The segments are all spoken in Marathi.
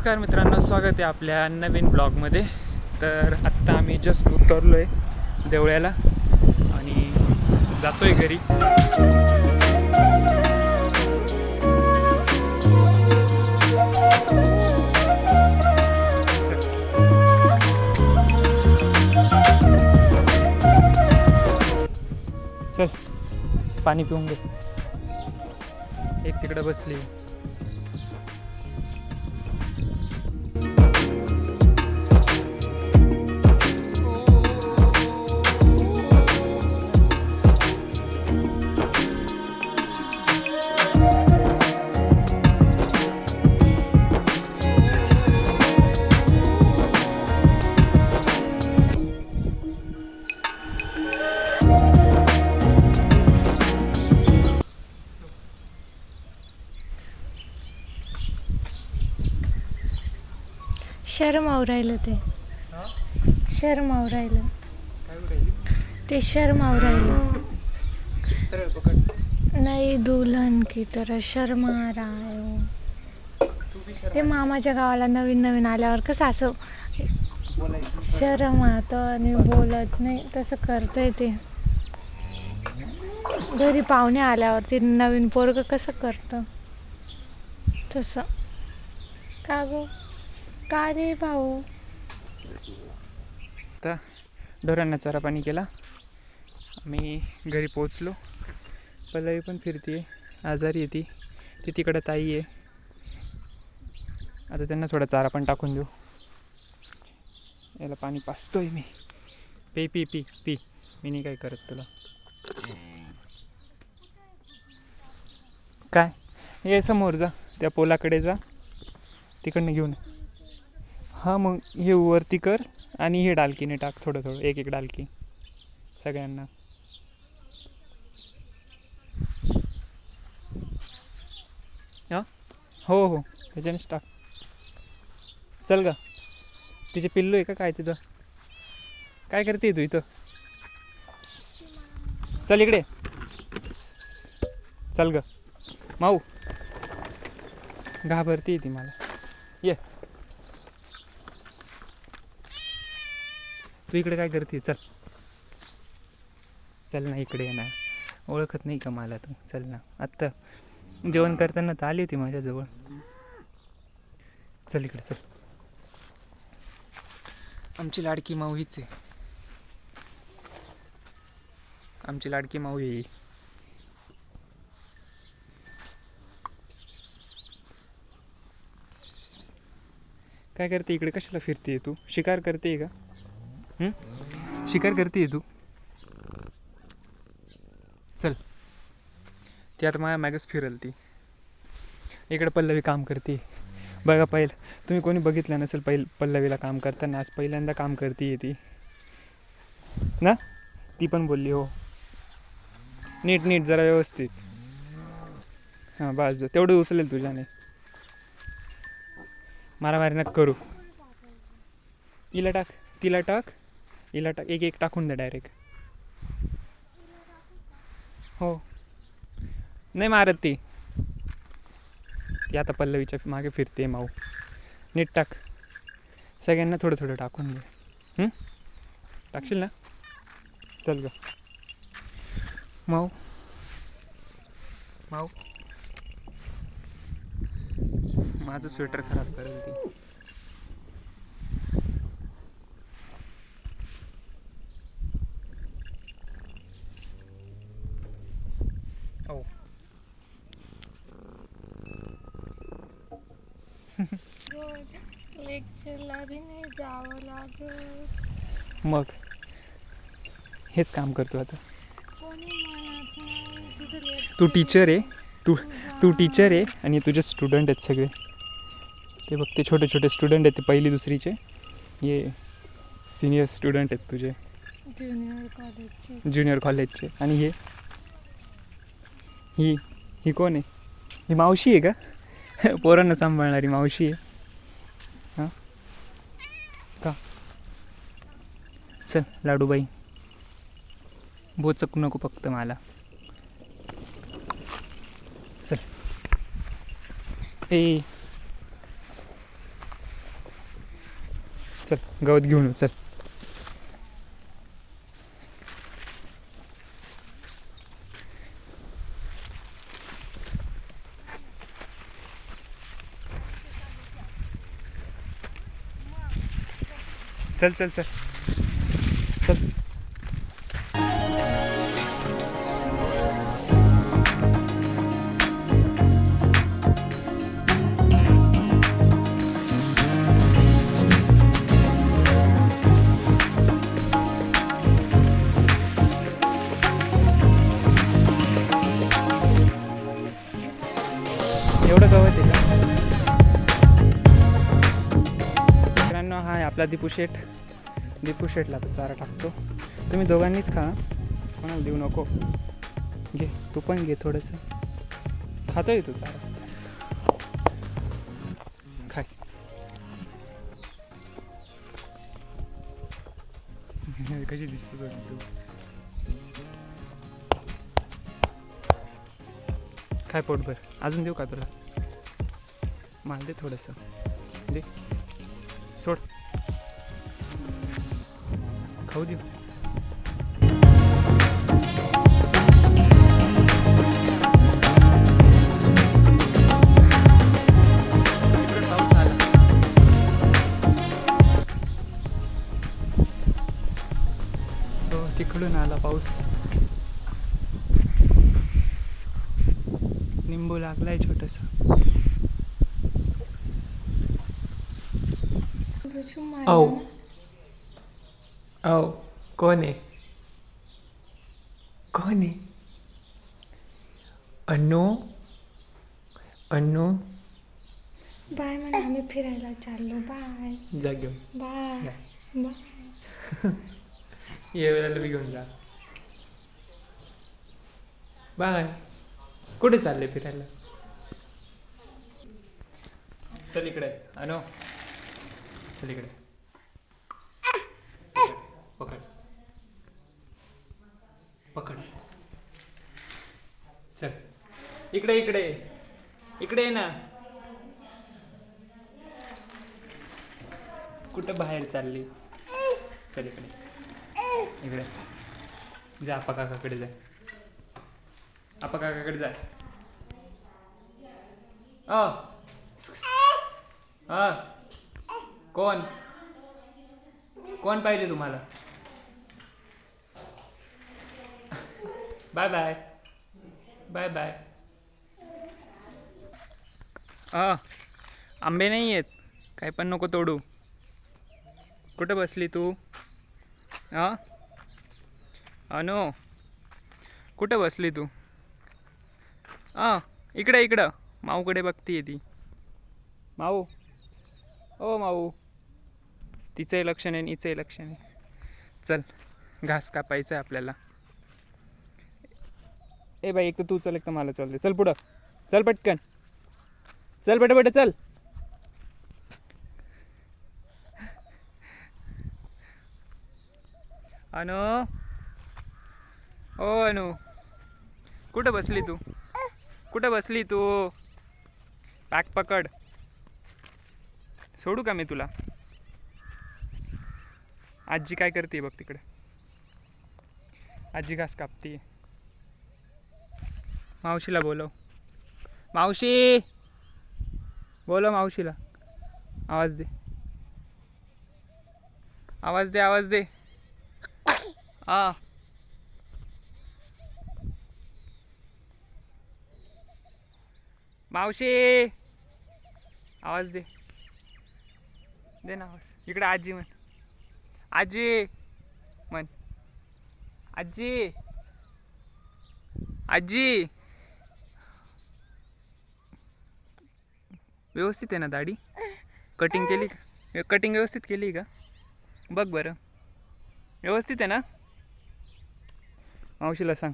नमस्कार मित्रांनो स्वागत आहे आपल्या नवीन ब्लॉगमध्ये. तर आत्ता आम्ही जस्ट उतरलो आहे देवळ्याला आणि जातो आहे घरी. चल पाणी पिऊन घे. एक तिकडं बसली. शरम राहिलं ते. शरम राहिलं काय ते शरम पकड. नाही दुल्हन की तर शर्मा है वो. ते मामाच्या गावाला नवीन नवीन आल्यावर कसं असं शरम आता आणि बोलत नाही तसं करतंय ते. घरी पाहुणे आल्यावर ते नवीन पोरग कसं करतं? तसं. का गो? का रे भाऊ? आता ढोरांना चारा पाणी केला. मी घरी पोचलो पल्लवी पण फिरते आजारी येते ती. तिकडं ताई आहे. आता त्यांना थोडा चारा पण टाकून देऊ. याला पाणी पाचतोय मी. पी पी पी पी. मी नाही काय करत तुला. काय? ये समोर जा. त्या पोलाकडे जा. तिकडनं घेऊन हां मग हे वरती कर आणि हे डालकीने टाक थोडं थोडं एक एक डालकी. सगळ्यांना. हां? हो हो. त्याच्यानेच टाक. चल ग. तिचे पिल्लू आहे का काय तिथं? काय करते तू इथं? चल इकडे. चल ग. माऊ. घाबरती ती मला. ये. तू इकडे काय करते? चल. चल ना इकडे ये ना. ओळखत नाही का मला तू? चल ना. आत्ता जेवण करताना तर आली होती माझ्याजवळ. चल इकडे चल. आमची लाडकी माऊ हीच आहे. आमची लाडकी माऊ ही. काय करते इकडे? कशाला फिरते तू? शिकार करते का? शिकार करते तू. चल. ती आता माझ्या मागच फिरल ती इकडे पल्लवी काम करते. बघा पहिलं तुम्ही कोणी बघितलं नसेल पहिल पल्लवीला काम करताना आज पहिल्यांदा काम करते ती. ना? ती पण बोलली हो. नीट नीट जरा व्यवस्थित. हां बस. तेवढं उचलेल तुझ्याने. मारामारी नका करू. तिला टाक तिला टाक. हिला टा एक एक टाकून दे डायरेक्ट हो. नाही मारत ती. ती आता पल्लवीच्या मागे फिरते माऊ. नीट टाक. सगळ्यांना थोडं थोडं टाकून दे. टाकशील ना? चल ग. माऊ. माऊ. माझं स्वेटर खराब करेल ती. लेक्चरला बी नाही जावं लागत. मग? हेच काम करतो आता. कोणी म्हणत नाही तुझं लेक्चर तू टीचर आहे. तू तू टीचर आहे आणि तुझे स्टुडंट आहेत सगळे. ते बघ ते छोटे छोटे स्टुडंट आहेत ते पहिली दुसरीचे. हे सिनियर स्टुडंट आहेत तुझे. ज्युनियर कॉलेजची ज्युनियर कॉलेजचे आणि हे? ही ही कोण आहे? ही मावशी आहे का? पोरांना सांभाळणारी मावशी आहे. का? चल लाडूबाई. बोचक नको फक्त मला. चल. ए. चल गवत घेऊन चल. चल चल चल आपला दीपू शेठ. दीपू शेठला तर चारा टाकतो. तुम्ही दोघांनीच खा कोणाला देऊ नको. घे तू पण घे थोडंसं. खातोय तू चारा. खाय. कशी दिसते तू. काय पोटभर अजून देऊ का तुला? माल दे थोडंसं. दे. सोड. खाऊ देऊ इकडे पाऊस आला. तो तिकडून आला पाऊस. निंबू लागलाय छोटस. औ. औ कौन है कौन है अनु अनु बाय म्हणे आम्ही फिरायला चाललो बाय जा घेऊन बाय. बाय ये वेळेला बी घेऊन जा बाय कुठे चालले फिरायला चल इकडे अनो चल इकडे पकड पकड चल इकडे इकडे. इकडे ये ना. कुठं बाहेर चालली? चल इकडे. इकडे. जा आपा काकाकडे जा. आपा काकाकडे जा. अ. कोण? कोण पाहिजे तुम्हाला? Bye bye. Bye bye. आंबे नाही आहेत. काय पण नको तोडू. कुठं बसली तू? हां अनो कुठं बसली तू? आ इकडं इकडं. माऊकडे बघतीये ती. माऊ. ओ माऊ. तिचंही लक्ष नाही आणि हिचंही लक्ष नाही चल घास कापायचं आहे आपल्याला. ए बाई एक तर तू चल एक तर मला चल दे. चल पुढं. चल पटकन. चल बेटा बेटा चल. अनु. ओ अनु. कुठं बसली तू? कुठं बसली तू? पॅक पकड. सोडू का मी तुला? आजी काय करते बघ तिकडे. आजी घास कापते मावशीला बोलव. मावशी! बोला मावशीला. आवाज दे. आवाज दे आवाज दे. आ. मावशी. आवाज दे. दे ना आवाज. इकडे आजी म्हण. आजी. म्हण. आजी. आजी. व्यवस्थित आहे ना दाढी? कटिंग केली का? कटिंग व्यवस्थित केली का? बघ बरं. व्यवस्थित आहे ना? मावशीला सांग.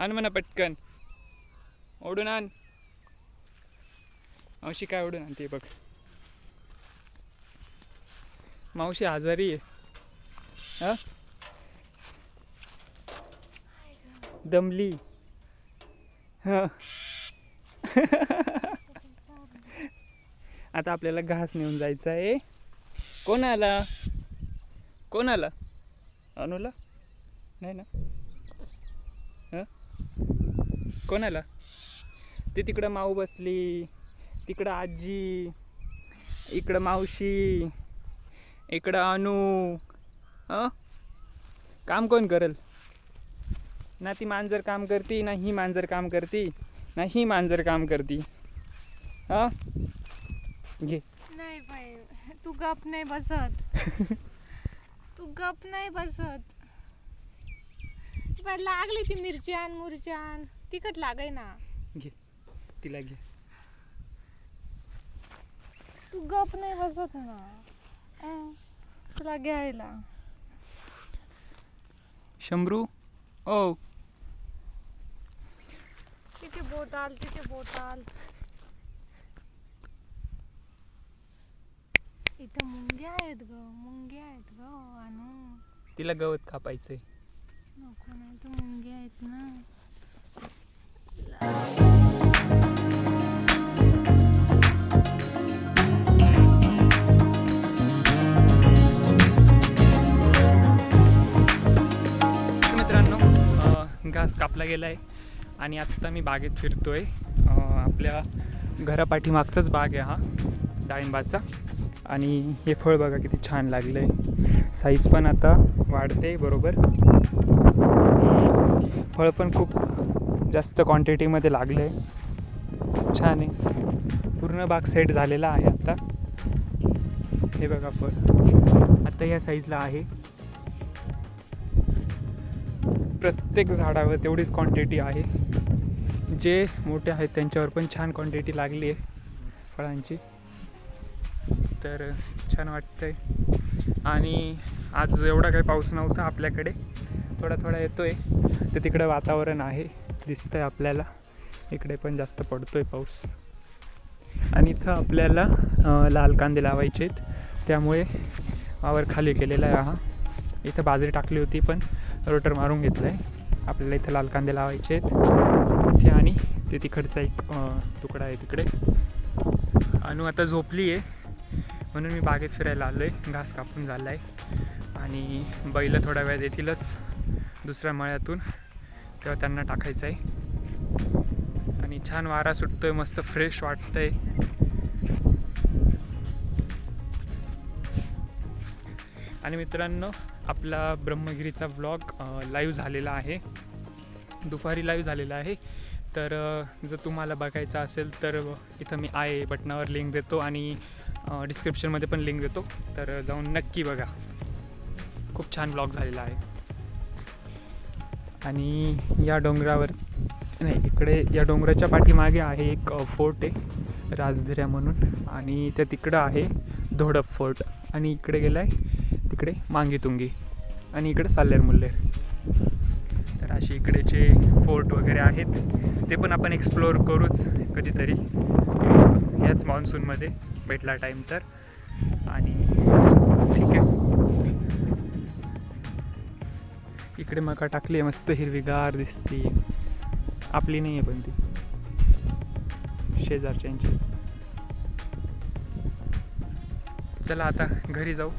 आण म्हणा पटकन. ओढून आण. मावशी काय ओढून आणते बघ. मावशी आजारी आहे. हा? दमली. हां. आता आपल्याला घास नेऊन जायचं आहे. कोण आला? कोण आला? अनुला? नाही ना? हं? कोण आला? ते तिकडं माऊ बसली. तिकडं आजी. इकडं मावशी. इकडं अनु. हं? काम कोण करेल? ना ती मांजर काम करती ना ही मांजर काम करती ना ही मांजर काम करती. हां? घे. नाही बाई तू गप नाही बसत. तू गप नाही बसत. बाई, लागली ती मिरच्यान मुरच्यान. तिखट लागाय ना. घे. तिला घे. तू गप नाही बसत ना. अं, तुला घ्यायला. शंभरू ओ. तिथे बोटाल तिथे बोटाल. इथं मुंग्या आहेत ग मुंग्या आहेत ग आणू तिला गवत कापायचंय. नको नाही तर मुंग्या आहेत ना. तर मित्रांनो अं, घास कापला गेला आहे आणि आत्ता मी बागेत फिरतोय. अं, आपल्या घरापाठीमागचाच बाग आहे हा डाळिंबाचा. आणि हे फळ बघा किती छान लागलं आहे साईज पण आता वाढते बरोबर. फळ पण खूप जास्त क्वांटिटीमध्ये लागलं आहे छान आहे. पूर्ण बाग सेट झालेला आहे आता. हे बघा फळ. आता या साईजला आहे. प्रत्येक झाडावर तेवढीच क्वांटिटी आहे. जे मोठे आहेत त्यांच्यावर पण छान क्वांटिटी लागली आहे फळांची. तर छान वाटतंय. आणि आज एवढा काही पाऊस नव्हता आपल्याकडे. थोडा थोडा येतो आहे तर तिकडं वातावरण आहे दिसतं आहे आपल्याला. इकडे पण जास्त पडतो आहे पाऊस. आणि इथं आपल्याला लाल कांदे लावायचे आहेत. त्यामुळे वावर खाली केलेला आहे हा. इथं बाजरी टाकली होती पण रोटर मारून घेतलं आहे आपल्याला इथं लाल कांदे लावायचे आहेत. इथे आणि ते तिकडचा एक तुकडा आहे तिकडे. अनु आता झोपली आहे म्हणून मी बागेत फिरायला आलो आहे घास कापून झाला आहे आणि बैल थोड्या वेळात येतीलच दुसऱ्या मळ्यातून. तेव्हा त्यांना टाकायचं आहे आणि छान वारा सुटतो आहे मस्त फ्रेश वाटतं आहे आणि मित्रांनो आपला ब्रह्मगिरीचा व्लॉग लाईव्ह झालेला आहे. दुपारी लाईव्ह झालेला आहे. तर जर तुम्हाला बघायचं असेल तर इथं मी आहे बटनावर लिंक देतो. आणि डिस्क्रिप्शनमध्ये पण लिंक देतो. तर जाऊन नक्की बघा. खूप छान ब्लॉग झालेला आहे. आणि या डोंगरावर नाही इकडे या डोंगराच्या पाठीमागे आहे एक फोर्ट आहे राजधिऱ्या म्हणून. आणि त्या तिकडं आहे धोडप फोर्ट आणि इकडे गेला आहे तिकडे मांगीतुंगी. आणि इकडे साल्लेर मुल्लेर तर असे इकडेचे फोर्ट वगैरे आहेत. ते पण आपण एक्सप्लोअर करूच कधीतरी. याच मान्सूनमध्ये भेटला टाईम तर. आणि ठीक आहे. इकडे मका टाकली आहे मस्त हिरवीगार दिसते. आपली नाही आहे पण ती. शेजारच्यांची. चला आता घरी जाऊ.